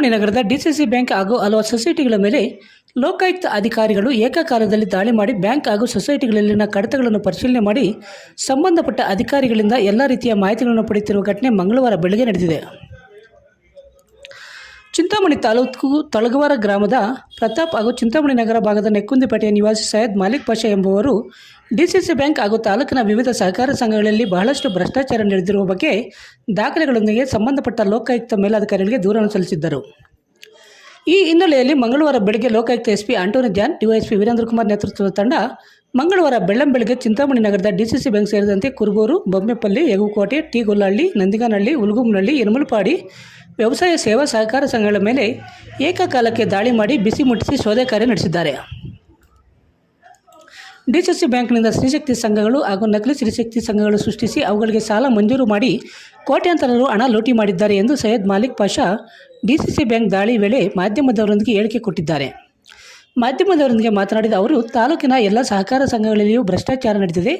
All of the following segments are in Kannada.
ಚಿಂತಾಮಣಿ ನಗರದ ಡಿಸಿಸಿ ಬ್ಯಾಂಕ್ ಹಾಗೂ ಹಲವು ಸೊಸೈಟಿಗಳ ಮೇಲೆ ಲೋಕಾಯುಕ್ತ ಅಧಿಕಾರಿಗಳು ಏಕಕಾಲದಲ್ಲಿ ದಾಳಿ ಮಾಡಿ ಬ್ಯಾಂಕ್ ಹಾಗೂ ಸೊಸೈಟಿಗಳಲ್ಲಿನ ಕಡತಗಳನ್ನು ಪರಿಶೀಲನೆ ಮಾಡಿ ಸಂಬಂಧಪಟ್ಟ ಅಧಿಕಾರಿಗಳಿಂದ ಎಲ್ಲ ರೀತಿಯ ಮಾಹಿತಿಗಳನ್ನು ಪಡೆಯುತ್ತಿರುವ ಘಟನೆ ಮಂಗಳವಾರ ಬೆಳಗ್ಗೆ ನಡೆದಿದೆ. ಚಿಂತಾಮಣಿ ತಾಲೂಕು ತೊಳಗವಾರ ಗ್ರಾಮದ ಪ್ರತಾಪ್ ಹಾಗೂ ಚಿಂತಾಮಣಿ ನಗರ ಭಾಗದ ನೆಕ್ಕುಂದಿಪೇಟೆಯ ನಿವಾಸಿ ಸೈಯದ್ ಮಾಲಿಕ್ ಪಾಷಾ ಎಂಬುವರು ಡಿಸಿಸಿ ಬ್ಯಾಂಕ್ ಹಾಗೂ ತಾಲೂಕಿನ ವಿವಿಧ ಸಹಕಾರ ಸಂಘಗಳಲ್ಲಿ ಬಹಳಷ್ಟು ಭ್ರಷ್ಟಾಚಾರ ನಡೆದಿರುವ ಬಗ್ಗೆ ದಾಖಲೆಗಳೊಂದಿಗೆ ಸಂಬಂಧಪಟ್ಟ ಲೋಕಾಯುಕ್ತ ಮೇಲಾಧಿಕಾರಿಗಳಿಗೆ ದೂರನ್ನು ಸಲ್ಲಿಸಿದ್ದರು. ಈ ಹಿನ್ನೆಲೆಯಲ್ಲಿ ಮಂಗಳವಾರ ಬೆಳಗ್ಗೆ ಲೋಕಾಯುಕ್ತ ಎಸ್ಪಿ ಆಂಟೋನಿ ಜಾನ್ ಡಿವೈಎಸ್ಪಿ ವೀರೇಂದ್ರ ಕುಮಾರ್ ನೇತೃತ್ವದ ತಂಡ ಮಂಗಳವಾರ ಬೆಳ್ಳಂಬೆಳಗ್ಗೆ ಚಿಂತಾಮಣಿ ನಗರದ ಡಿಸಿಸಿ ಬ್ಯಾಂಕ್ ಸೇರಿದಂತೆ ಕುರುಬೂರು, ಬೊಮ್ಮೆಪಲ್ಲಿ, ಯಗುಕೋಟೆ ಟಿ ಗೊಲ್ಲಹಳ್ಳಿ ನಂದಿಗಾನಹಳ್ಳಿ ಉಲ್ಗುಮ್ನಹಳ್ಳಿ ಯನಮಲಪಾಡಿ ವ್ಯವಸಾಯ ಸೇವಾ ಸಹಕಾರ ಸಂಘಗಳ ಮೇಲೆ ಏಕಕಾಲಕ್ಕೆ ದಾಳಿ ಮಾಡಿ ಬಿಸಿ ಮುಟ್ಟಿಸಿ ಶೋಧ ಕಾರ್ಯ ನಡೆಸಿದ್ದಾರೆ. ಡಿಸಿಸಿ ಬ್ಯಾಂಕ್ನಿಂದ ಸ್ತ್ರೀಶಕ್ತಿ ಸಂಘಗಳು ಹಾಗೂ ನಕಲಿ ಸ್ತ್ರೀಶಕ್ತಿ ಸಂಘಗಳು ಸೃಷ್ಟಿಸಿ ಅವುಗಳಿಗೆ ಸಾಲ ಮಂಜೂರು ಮಾಡಿ ಕೋಟ್ಯಾಂತರ ರು ಹಣ ಲೂಟಿ ಮಾಡಿದ್ದಾರೆ ಎಂದು ಸೈಯದ್ ಮಾಲಿಕ್ ಪಾಷಾ ಡಿಸಿಸಿ ಬ್ಯಾಂಕ್ ದಾಳಿ ವೇಳೆ ಮಾಧ್ಯಮದವರೊಂದಿಗೆ ಹೇಳಿಕೆ ಕೊಟ್ಟಿದ್ದಾರೆ. ಮಾಧ್ಯಮದವರೊಂದಿಗೆ ಮಾತನಾಡಿದ ಅವರು, ತಾಲೂಕಿನ ಎಲ್ಲ ಸಹಕಾರ ಸಂಘಗಳಲ್ಲಿಯೂ ಭ್ರಷ್ಟಾಚಾರ ನಡೆದಿದೆ.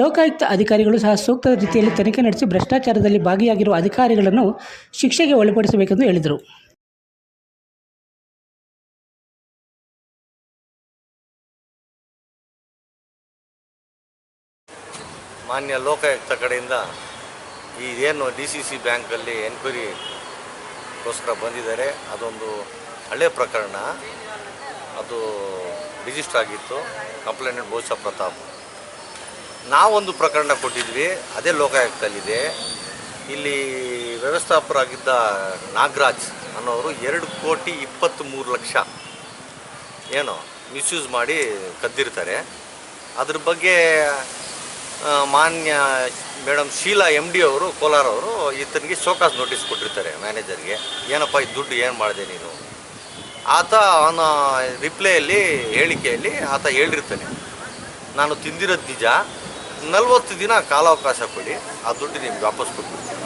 ಲೋಕಾಯುಕ್ತ ಅಧಿಕಾರಿಗಳು ಸಹ ಸೂಕ್ತ ರೀತಿಯಲ್ಲಿ ತನಿಖೆ ನಡೆಸಿ ಭ್ರಷ್ಟಾಚಾರದಲ್ಲಿ ಭಾಗಿಯಾಗಿರುವ ಅಧಿಕಾರಿಗಳನ್ನು ಶಿಕ್ಷೆಗೆ ಒಳಪಡಿಸಬೇಕೆಂದು ಹೇಳಿದರು. ಮಾನ್ಯ ಲೋಕಾಯುಕ್ತ ಕಡೆಯಿಂದ ಈ ಏನು ಡಿ ಸಿ ಸಿ ಬ್ಯಾಂಕಲ್ಲಿ ಎನ್ಕ್ವೈರಿಗೋಸ್ಕರ ಬಂದಿದ್ದಾರೆ, ಅದೊಂದು ಹಳೆ ಪ್ರಕರಣ. ಅದು ರಿಜಿಸ್ಟರ್ ಆಗಿತ್ತು. ಕಂಪ್ಲೇಂಟ್ ಬಹುಶಃ ಪ್ರತಾಪ್. ನಾವೊಂದು ಪ್ರಕರಣ ಕೊಟ್ಟಿದ್ವಿ, ಅದೇ ಲೋಕಾಯುಕ್ತಲ್ಲಿದೆ. ಇಲ್ಲಿ ವ್ಯವಸ್ಥಾಪಕರಾಗಿದ್ದ ನಾಗರಾಜ್ ಅನ್ನೋರು ಎರಡು ಕೋಟಿ ಇಪ್ಪತ್ತ್ಮೂರು ಲಕ್ಷ ಏನು ಮಿಸ್ಯೂಸ್ ಮಾಡಿ ಕದ್ದಿರ್ತಾರೆ. ಅದ್ರ ಬಗ್ಗೆ ಮಾನ್ಯ ಮೇಡಮ್ ಶೀಲಾ ಎಂ ಡಿ ಅವರು ಕೋಲಾರವರು ಈತನಿಗೆ ಶೋಕಾಸ್ ನೋಟಿಸ್ ಕೊಟ್ಟಿರ್ತಾರೆ ಮ್ಯಾನೇಜರ್ಗೆ. ಏನಪ್ಪ ಈ ದುಡ್ಡು ಏನು ಮಾಡಿದೆ ನೀನು? ಆತ ಅವನ ರಿಪ್ಲೈಯಲ್ಲಿ, ಹೇಳಿಕೆಯಲ್ಲಿ ಆತ ಹೇಳಿರ್ತಾನೆ. ನಾನು ತಿಂದಿರೋದು ನಿಜ. ನಲ್ವತ್ತು ದಿನ ಕಾಲಾವಕಾಶ ಕೊಡಿ, ಆ ದುಡ್ಡು ನಿಮ್ಗೆ ವಾಪಸ್ ಕೊಟ್ಬಿಡ್ತೀನಿ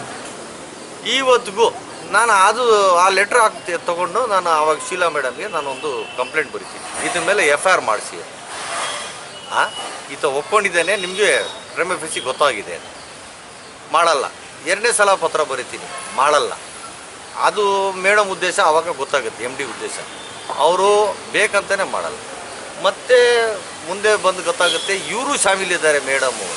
ಇವತ್ತಿಗೂ ನಾನು ಅದು, ಆ ಲೆಟ್ರ್ ಹಾಕ್ತಿ ತೊಗೊಂಡು ನಾನು ಆವಾಗ ಶೀಲಾ ಮೇಡಮ್ಗೆ ನಾನೊಂದು ಕಂಪ್ಲೇಂಟ್ ಬರಿತೀನಿ. ಇದ್ರ ಮೇಲೆ ಎಫ್ ಐ ಆರ್ ಮಾಡಿಸಿ. ಹಾಂ ಈತ ಒಪ್ಕೊಂಡಿದ್ದೇನೆ, ನಿಮಗೆ ಪ್ರೇಮ ಫಿಸಿ ಗೊತ್ತಾಗಿದೆ ಮಾಡಲ್ಲ. ಎರಡನೇ ಸಲ ಪತ್ರ ಬರಿತೀನಿ. ಮಾಡಲ್ಲ. ಅದು ಮೇಡಮ್ ಉದ್ದೇಶ, ಅವಾಗ ಗೊತ್ತಾಗುತ್ತೆ ಎಂ ಡಿ ಉದ್ದೇಶ. ಅವರು ಬೇಕಂತಲೇ ಮಾಡಲ್ಲ. ಮತ್ತೆ ಮುಂದೆ ಬಂದು ಗೊತ್ತಾಗುತ್ತೆ, ಇವರು ಶಾಮೀಲಿದ್ದಾರೆ ಮೇಡಮು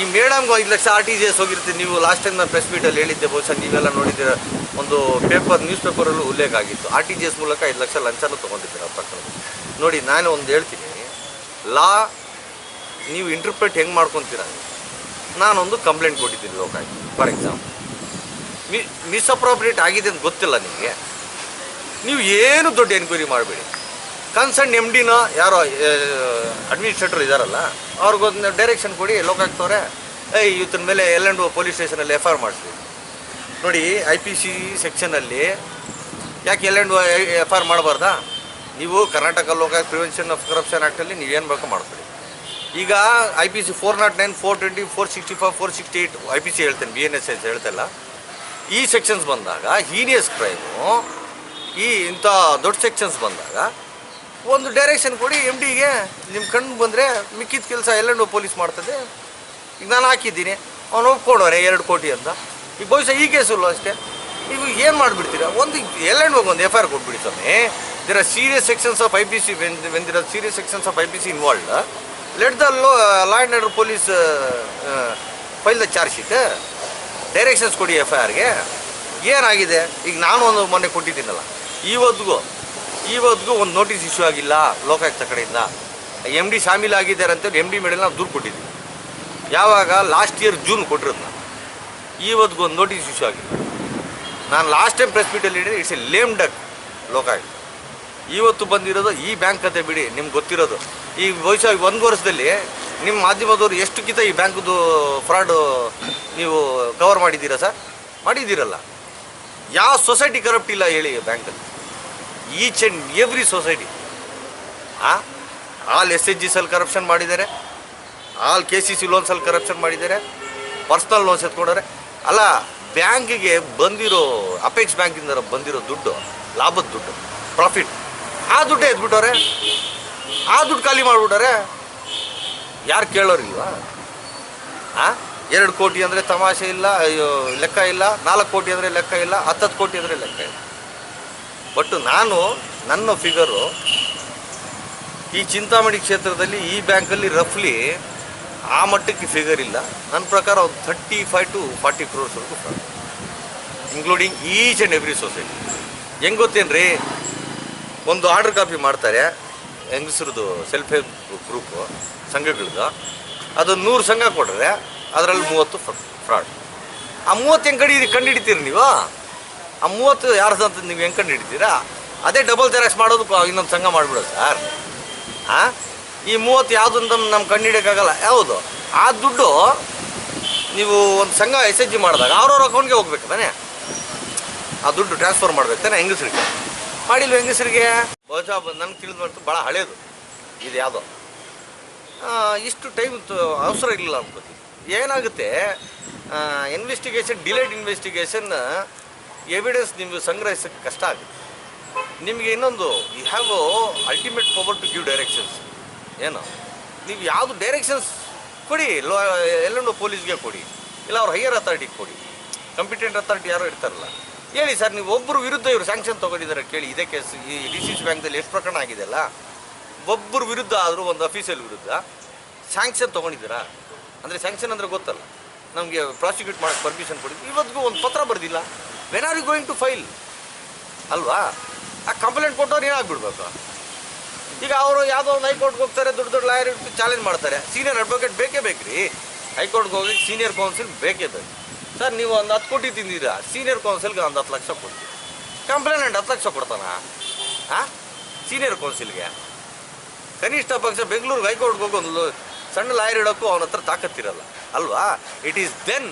ಈ ಮೇಡಮ್ಗೆ ಐದು lakh R T G S ಹೋಗಿರ್ತೀನಿ ನೀವು ಲಾಸ್ಟ್ ಟೈಮ್ ನಾನು ಪ್ರೆಸ್ ಮೀಟಲ್ಲಿ ಹೇಳಿದ್ದೆ, ಬಹುಶಃ ನೀವೆಲ್ಲ ನೋಡಿದ್ದೀರ, ಒಂದು ಪೇಪರ್ ನ್ಯೂಸ್ ಪೇಪರಲ್ಲೂ ಉಲ್ಲೇಖ ಆಗಿತ್ತು. ಆರ್ ಟಿ ಜಿ ಎಸ್ ಮೂಲಕ ಐದು ಲಕ್ಷ ಲಂಚನೂ ತೊಗೊಂಡಿದ್ದೀರ ಪ್ರಕರಣ ನೋಡಿ, ನಾನು ಒಂದು ಹೇಳ್ತೀನಿ, ಲಾ, ನೀವು ಇಂಟರ್ಪ್ರೆಟ್ ಹೆಂಗೆ ಮಾಡ್ಕೊತೀರ ನಾನೊಂದು ಕಂಪ್ಲೇಂಟ್ ಕೊಟ್ಟಿದ್ದೀನಿ ಲೋಕಾಯ್ ಫಾರ್ ಎಕ್ಸಾಂಪಲ್ ಮಿ ಮಿಸ್ಅಪ್ರೋಪ್ರಿಯೇಟ್ ಆಗಿದೆ ಅಂತ ಗೊತ್ತಿಲ್ಲ ನಿಮಗೆ? ನೀವು ಏನು ದೊಡ್ಡ ಎನ್ಕ್ವೈರಿ ಮಾಡಬೇಡಿ. ಕನ್ಸರ್ನ್ ಎಂ ಡಿನ ಯಾರೋ ಅಡ್ಮಿನಿಸ್ಟ್ರೇಟರ್ ಇದ್ದಾರಲ್ಲ ಅವ್ರಿಗೊಂದು ಡೈರೆಕ್ಷನ್ ಕೊಡಿ ಲೋಕಾಯುಕ್ತವ್ರೆ ಏಯ್ ಇವತ್ತಿನ ಮೇಲೆ ಎಲ್ ಆ್ಯಂಡ್ ಪೊಲೀಸ್ ಸ್ಟೇಷನಲ್ಲಿ ಎಫ್ ಐ ಆರ್ ಮಾಡಿಸಿ ನೋಡಿ ಐ ಪಿ ಸಿ ಸೆಕ್ಷನಲ್ಲಿ ಯಾಕೆ L and F I R ಮಾಡಬಾರ್ದಾ? ನೀವು Karnataka Lokayukta prevention of corruption ಆ್ಯಕ್ಟಲ್ಲಿ ಏನು ಬೇಕೋ ಮಾಡ್ಕೊಳ್ಳಿ ಈಗ I P C four nought nine four twenty four sixty five four sixty eight I P C ಹೇಳ್ತೇನೆ ಬಿ ಎನ್ ಎಸ್ ಎಸ್ ಹೇಳ್ತಲ್ಲ ಈ ಸೆಕ್ಷನ್ಸ್ ಬಂದಾಗ ಹೀನಿಯಸ್ ಕ್ರೈಮು ಈ ಇಂಥ ದೊಡ್ಡ ಸೆಕ್ಷನ್ಸ್ ಬಂದಾಗ, ಒಂದು ಡೈರೆಕ್ಷನ್ ಕೊಡಿ ಎಂ ಡಿಗೆ ನಿಮ್ಮ ಕಣ್ಣು ಬಂದರೆ ಮಿಕ್ಕಿದ ಕೆಲಸ ಎಲ್ಲೆಂಡು ಪೊಲೀಸ್ ಮಾಡ್ತದೆ. ಈಗ ನಾನು ಹಾಕಿದ್ದೀನಿ. ಅವನು ಒಪ್ಕೊಂಡವ್ರೆ, ಎರಡು ಕೋಟಿ ಅಂತ. ಈಗ ಬಹುಶಃ ಈ ಕೇಸಲ್ಲೂ ಅಷ್ಟೇ. ನೀವು ಏನು ಮಾಡಿಬಿಡ್ತೀರಾ? ಒಂದು ಎಲ್ಲೆಂಡು ಹೋಗಿ ಒಂದು ಎಫ್ ಐ ಆರ್ ಕೊಟ್ಬಿಡಿ ಸ್ವಾಮಿ. There serious sections of I P C when when serious sections of I P C involved let the low law and order police file the charge sheet directions ಕೊಡಿ ಎಫ್ ಐ ಆರ್ಗೆ ಏನಾಗಿದೆ? ಈಗ ನಾನು ಒಂದು ಮೊನ್ನೆ ಕೊಟ್ಟಿದ್ದೀನಲ್ಲ. ಇವತ್ತಿಗೂ ಇವತ್ತಿಗೂ ಒಂದು ನೋಟಿಸ್ ಇಶ್ಯೂ ಆಗಿಲ್ಲ ಲೋಕಾಯುಕ್ತ ಕಡೆಯಿಂದ. ಎಂ ಡಿ ಶಾಮೀಲ್ ಆಗಿದ್ದಾರೆ ಅಂತೇಳಿ ಎಂ ಡಿ ಮೇಲೆ ನಾವು ದೂರು ಕೊಟ್ಟಿದ್ದೀವಿ. ಯಾವಾಗ? ಲಾಸ್ಟ್ ಇಯರ್ ಜೂನ್ ಕೊಟ್ಟಿರೋದು ನಾನು ಇವತ್ತಿಗೂ ಒಂದು ನೋಟಿಸ್ ಇಶ್ಯೂ ಆಗಿಲ್ಲ. ನಾನು ಲಾಸ್ಟ್ ಟೈಮ್ ಪ್ರೆಸ್ ಮೀಟಲ್ಲಿ ಹೇಳಿದ್ರೆ it's a lame duck Lokayukta. ಇವತ್ತು ಬಂದಿರೋದು ಈ ಬ್ಯಾಂಕ್ ಕತೆ ಬಿಡಿ, ನಿಮ್ಗೆ ಗೊತ್ತಿರೋದು. ಈ ವಯಸ್ಸಾಗಿ ಒಂದು ವರ್ಷದಲ್ಲಿ ನಿಮ್ಮ ಮಾಧ್ಯಮದವರು ಎಷ್ಟು ಕಿತ ಈ ಬ್ಯಾಂಕ್ದು ಫ್ರಾಡು ನೀವು ಕವರ್ ಮಾಡಿದ್ದೀರಾ ಸರ್? ಮಾಡಿದ್ದೀರಲ್ಲ. ಯಾವ ಸೊಸೈಟಿ ಕರಪ್ಟ್ ಇಲ್ಲ ಹೇಳಿ ಬ್ಯಾಂಕಲ್ಲಿ ಈಚ್ ಆ್ಯಂಡ್ ಎವ್ರಿ ಸೊಸೈಟಿ ಆ? ಆಲ್ ಎಸ್ ಎಚ್ ಜಿಸಲ್ಲಿ ಕರಪ್ಷನ್ ಮಾಡಿದ್ದಾರೆ. ಆಲ್ ಕೆ ಸಿ ಸಿ ಲೋನ್ಸಲ್ಲಿ ಕರಪ್ಷನ್ ಮಾಡಿದ್ದಾರೆ. ಪರ್ಸ್ನಲ್ ಲೋನ್ಸ್ ಎತ್ಕೊಂಡವ್ರೆ. ಅಲ್ಲ ಬ್ಯಾಂಕಿಗೆ ಬಂದಿರೋ ಅಪೆಕ್ಸ್ ಬ್ಯಾಂಕಿಂದ ಬಂದಿರೋ ದುಡ್ಡು, ಲಾಭದ ದುಡ್ಡು ಪ್ರಾಫಿಟ್ ಆ ದುಡ್ಡೇ ಎದ್ಬಿಟ್ಟವ್ರೆ ಆ ದುಡ್ಡು ಖಾಲಿ ಮಾಡಿಬಿಟ್ಟಾರೆ ಯಾರು ಕೇಳೋರಿಲ್ವಾ? ಆ? ಎರಡು ಕೋಟಿ ಅಂದರೆ ತಮಾಷೆ ಇಲ್ಲ, ಅಯ್ಯೋ, ಲೆಕ್ಕ ಇಲ್ಲ. ನಾಲ್ಕು ಕೋಟಿ ಅಂದರೆ ಲೆಕ್ಕ ಇಲ್ಲ, ಹತ್ತತ್ತು ಕೋಟಿ ಅಂದರೆ ಲೆಕ್ಕ ಇಲ್ಲ. ಬಟ್ ನಾನು, ನನ್ನ ಫಿಗರು ಈ ಚಿಂತಾಮಣಿ ಕ್ಷೇತ್ರದಲ್ಲಿ ಈ ಬ್ಯಾಂಕಲ್ಲಿ ರಫ್ಲಿ ಆ ಮಟ್ಟಕ್ಕೆ ಫಿಗರ್ ಇಲ್ಲ. ನನ್ನ ಪ್ರಕಾರ ಒಂದು thirty five to forty ಕ್ರೋರ್ಸ್ವರೆಗೂ fraud including each and every society ಹೆಂಗೆ ಗೊತ್ತೇನ್ರಿ? ಒಂದು ಆರ್ಡರ್ ಕಾಪಿ ಮಾಡ್ತಾರೆ, ಹೆಂಗಸ್ರದ್ದು ಸೆಲ್ಫ್ ಹೆಲ್ಪ್ ಗ್ರೂಪು ಸಂಘಗಳದ್ದು ಅದು ನೂರು ಸಂಘ ಕೊಟ್ಟರೆ ಅದರಲ್ಲಿ ಮೂವತ್ತು ಫ್ರಾಡ್ ಆ ಮೂವತ್ತು ಹೆಂಗೆ ಕಡಿ ಹಿಡಿತೀರಿ ನೀವು? ಆ ಮೂವತ್ತು ಯಾರ್ದು ಅಂತ ನೀವು ಹೆಂಗೆ ಕಂಡು ಹಿಡಿತೀರಾ ಅದೇ ಡಬಲ್ ಜೆರಾಕ್ಸ್ ಮಾಡೋದು ಇನ್ನೊಂದು ಸಂಘ ಮಾಡಿಬಿಡೋದು ಸರ್ ಹಾಂ ಈ ಮೂವತ್ತು ಯಾವುದು ಅಂತ ನಮ್ಮ ಕಂಡು ಹಿಡಿಯೋಕ್ಕಾಗಲ್ಲ ಯಾವುದು? ಆ ದುಡ್ಡು ನೀವು ಒಂದು ಸಂಘ ಎಸ್ ಎಚ್ ಜಿ ಮಾಡಿದಾಗ ಅವ್ರವ್ರ ಅಕೌಂಟ್ಗೆ ಹೋಗ್ಬೇಕು ತಾನೆ? ಆ ದುಡ್ಡು ಟ್ರಾನ್ಸ್ಫರ್ ಮಾಡ್ಬೇಕು ತಾನೆ ಹೆಂಗಸರಿಗೆ? ಮಾಡಿಲ್ವ ಹೆಂಗಸರಿಗೆ? ಬಹುಶಃ ನನಗೆ ತಿಳಿದು ಬಂತು ಭಾಳ ಹಳೇದು. ಇದು ಯಾವುದೋ. ಇಷ್ಟು ಟೈಮ್ ಅವಸರ ಇಲ್ಲ ಅನ್ಕೋತೀನಿ ಏನಾಗುತ್ತೆ? ಇನ್ವೆಸ್ಟಿಗೇಷನ್ ಡಿಲೇಡ್ ಇನ್ವೆಸ್ಟಿಗೇಷನ್ ಎವಿಡೆನ್ಸ್ ನಿಮಗೆ ಸಂಗ್ರಹಿಸೋಕ್ಕೆ ಕಷ್ಟ ಆಗುತ್ತೆ. ನಿಮಗೆ ಇನ್ನೊಂದು you have ultimate power to give directions ಏನು? ನೀವು ಯಾವುದು ಡೈರೆಕ್ಷನ್ಸ್ ಕೊಡಿ ಎಲ್ಲೊಂದು ಪೊಲೀಸ್ಗೆ ಕೊಡಿ, ಇಲ್ಲ ಅವ್ರ ಹೈಯರ್ ಅಥಾರಿಟಿಗೆ ಕೊಡಿ. ಕಂಪಿಟೆಂಟ್ ಅಥಾರಿಟಿ ಯಾರು ಇರ್ತಾರಲ್ಲ. ಹೇಳಿ ಸರ್, ನೀವು ಒಬ್ಬರು ವಿರುದ್ಧ ಇವರು ಸ್ಯಾಂಕ್ಷನ್ ತೊಗೊಂಡಿದ್ದಾರೆ ಕೇಳಿ, ಇದೇ ಕೇಸ್ ಈ ಡಿ ಸಿ ಸಿ ಬ್ಯಾಂಕ್ದಲ್ಲಿ ಎಷ್ಟು ಪ್ರಕರಣ ಆಗಿದೆಯಲ್ಲ ಒಬ್ಬರು ವಿರುದ್ಧ ಆದರೂ ಒಂದು ಅಫೀಸಿಯಲ್ ವಿರುದ್ಧ ಸ್ಯಾಂಕ್ಷನ್ ತೊಗೊಂಡಿದ್ದೀರಾ? ಅಂದರೆ ಸ್ಯಾಂಕ್ಷನ್ ಅಂದರೆ ಗೊತ್ತಲ್ಲ. ನಮಗೆ ಪ್ರಾಸಿಕ್ಯೂಟ್ ಮಾಡೋಕ್ಕೆ ಪರ್ಮಿಷನ್ ಕೊಡಿ ಇವತ್ತಿಗೂ ಒಂದು ಪತ್ರ ಬರೆದಿಲ್ಲ. When are you going to file ಅಲ್ವಾ? ಆ ಕಂಪ್ಲೇಂಟ್ ಕೊಟ್ಟವ್ರು ಏನಾಗ್ಬಿಡ್ಬೇಕು? ಈಗ ಅವರು ಯಾವುದೋ ಒಂದು ಹೈಕೋರ್ಟ್ಗೆ ಹೋಗ್ತಾರೆ, ದೊಡ್ಡ ದೊಡ್ಡ ಲಾಯರ್ ಚಾಲೆಂಜ್ ಮಾಡ್ತಾರೆ. ಸೀನಿಯರ್ ಅಡ್ವೊಕೇಟ್ ಬೇಕೇ ಬೇಕ್ರಿ. ಹೈಕೋರ್ಟ್ಗೆ ಹೋಗಿ ಸೀನಿಯರ್ ಕೌನ್ಸಿಲ್ ಬೇಕೇ ಬೇಕು. ಸರ್ ನೀವು ಒಂದು ಹತ್ತು ಕೋಟಿ ತಿಂದಿರಾ ಸೀನಿಯರ್ ಕೌನ್ಸಿಲ್ಗೆ ಒಂದು ಹತ್ತು ಲಕ್ಷ ಕೊಡ್ತೀವಿ. ಕಂಪ್ಲೇಂಟ್ ಹತ್ತು ಲಕ್ಷ ಕೊಡ್ತಾನ? ಹಾಂ ಸೀನಿಯರ್ ಕೌನ್ಸಿಲ್ಗೆ ಕನಿಷ್ಠ ಪಕ್ಷ ಬೆಂಗಳೂರಿಗೆ ಹೈಕೋರ್ಟ್ಗೆ ಹೋಗಿ ಒಂದು ಸಣ್ಣ ಲಾಯರ್ ಹೇಳೋಕ್ಕೂ ಅವನ ಹತ್ರ ತಾಕತ್ತಿರಲ್ಲ. ಅಲ್ವಾ? It is then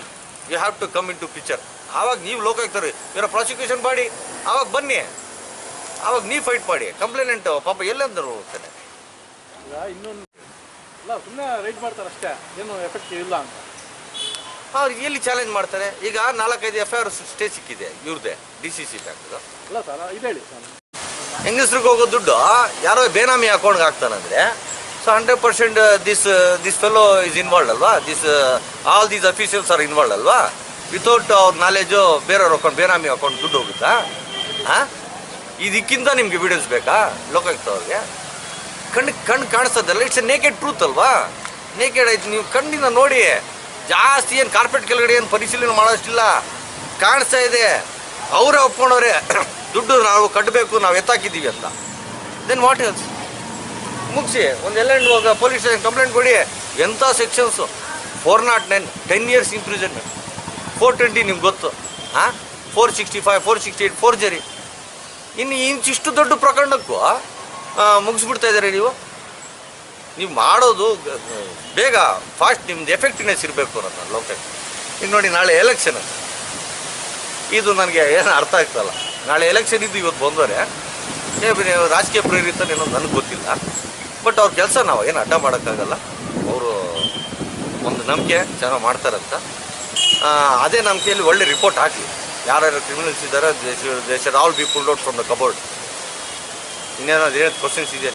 you have to come into picture ಆವಾಗ ನೀವು ಲೋಕಾಯುಕ್ತರು ಇವರ ಪ್ರಾಸಿಕ್ಯೂಷನ್ ಮಾಡಿ ಆವಾಗ ಬನ್ನಿ. ಆವಾಗ ನೀವು ಫೈಟ್ ಮಾಡಿ. ಕಂಪ್ಲೇನೆಂಟ್ ಪಾಪ ಎಲ್ಲೆಂದರು ಹೋಗ್ತಾನೆ. ಇನ್ನೊಂದು ಅಲ್ಲ ಸುಮ್ಮನೆ ಮಾಡ್ತಾರೆ ಅಷ್ಟೇ ಏನು ಎಫೆಕ್ಟ್ ಇಲ್ಲ ಅಂತ. ಅವ್ರು ಎಲ್ಲಿ ಚಾಲೆಂಜ್ ಮಾಡ್ತಾರೆ? ಈಗ ನಾಲ್ಕೈದು ಎಫ್ ಐ ಆರ್ ಸ್ಟೇ ಸಿಕ್ಕಿದೆ ಇವ್ರದ್ದೇ D C C bank sir ಇದು ಹೇಳಿ ಹೆಂಗಸ್ರಿಗೆ ಹೋಗೋ ದುಡ್ಡು ಯಾರೋ ಬೇನಾಮಿ ಅಕೌಂಟ್ಗೆ ಹಾಕ್ತಾನಂದ್ರೆ so hundred percent this this fellow is involved ಅಲ್ವಾ this all these officials are involved ಅಲ್ವಾ ವಿತೌಟ್ ಅವ್ರ ನಾಲೆಜು ಬೇರೆಯವ್ರ ಅಕೌಂಟ್ ಬೇನಾಮಿ ಅಕೌಂಟ್ ದುಡ್ಡು ಹೋಗುತ್ತಾ? ಹಾಂ ಇದಕ್ಕಿಂತ ನಿಮ್ಗೆ ಎವಿಡೆನ್ಸ್ ಬೇಕಾ? ಲೋಕಾಯುಕ್ತವ್ರಿಗೆ ಕಣ್ಣು ಕಣ್ಣು ಕಾಣಿಸ್ತದಲ್ಲ ಇಟ್ಸ್ ಎ ನೇಕೆಡ್ ಟ್ರೂತ್ ಅಲ್ವಾ? ನೇಕೆಡ್ ಆಯ್ತು, ನೀವು ಕಣ್ಣಿಂದ ನೋಡಿ. ಜಾಸ್ತಿ ಏನು ಕಾರ್ಪೆಟ್ ಕೆಳಗಡೆ ಏನು ಪರಿಶೀಲನೆ ಮಾಡೋಷ್ಟಿಲ್ಲ. ಕಾಣಿಸ್ತಾ ಇದೆ. ಅವರೇ ಒಪ್ಕೊಂಡವ್ರೆ, ದುಡ್ಡು ನಾವು ಕಟ್ಟಬೇಕು, ನಾವು ಎತ್ತಾಕಿದ್ದೀವಿ ಅಂತ. ದೆನ್ ವಾಟ್ ಎಲ್ಸ್ ಮುಗಿಸಿ, ಒಂದು ಎಲ್ಲ ಹೋಗ ಪೊಲೀಸ್ ಸ್ಟೇಷನ್ ಕಂಪ್ಲೇಂಟ್ ಕೊಡಿ. ಎಂಥ sections four nought nine ten years imprisonment four twenty ನಿಮ್ಗೆ ಗೊತ್ತು. ಹಾಂ four sixty five four sixty eight four ಜರಿ. ಇನ್ನು ಇಂಚಿಷ್ಟು ದೊಡ್ಡ ಪ್ರಕರಣಕ್ಕೂ ಮುಗಿಸ್ಬಿಡ್ತಾ ಇದ್ದಾರೆ ನೀವು? ನೀವು ಮಾಡೋದು ಬೇಗ ಫಾಸ್ಟ್ ನಿಮ್ದು ಎಫೆಕ್ಟಿವ್ನೆಸ್ ಇರಬೇಕು ಅನ್ನೋದು ಲೋಕಲ್ ಈಗ ನೋಡಿ, ನಾಳೆ ಎಲೆಕ್ಷನ್ ಇದು ನನಗೆ ಏನು ಅರ್ಥ ಆಗ್ತಲ್ಲ. ನಾಳೆ ಎಲೆಕ್ಷನ್ ಇದ್ದು ಇವತ್ತು ಬಂದವರೆ. ರಾಜಕೀಯ ಪ್ರೇರಿತ ಏನೋ ನನಗೆ ಗೊತ್ತಿಲ್ಲ. ಬಟ್ ಅವ್ರ ಕೆಲಸ ನಾವು ಏನು ಅಡ್ಡ ಮಾಡೋಕ್ಕಾಗಲ್ಲ. ಅವರು ಒಂದು ನಂಬಿಕೆ ಚೆನ್ನಾಗಿ ಮಾಡ್ತಾರಂತ. ಅದೇ ನಂಬಿಕೆಯಲ್ಲಿ ಒಳ್ಳೆ ರಿಪೋರ್ಟ್ ಹಾಕಿ ಯಾರ್ಯಾರು ಕ್ರಿಮಿನಲ್ಸ್ ಇದ್ದಾರೆ ದೇಶ ದೇಶ all be out from the cupboard ಇನ್ನೇನಾದ್ರು ಏನು ಕ್ವಶನ್ಸ್ ಇದೆ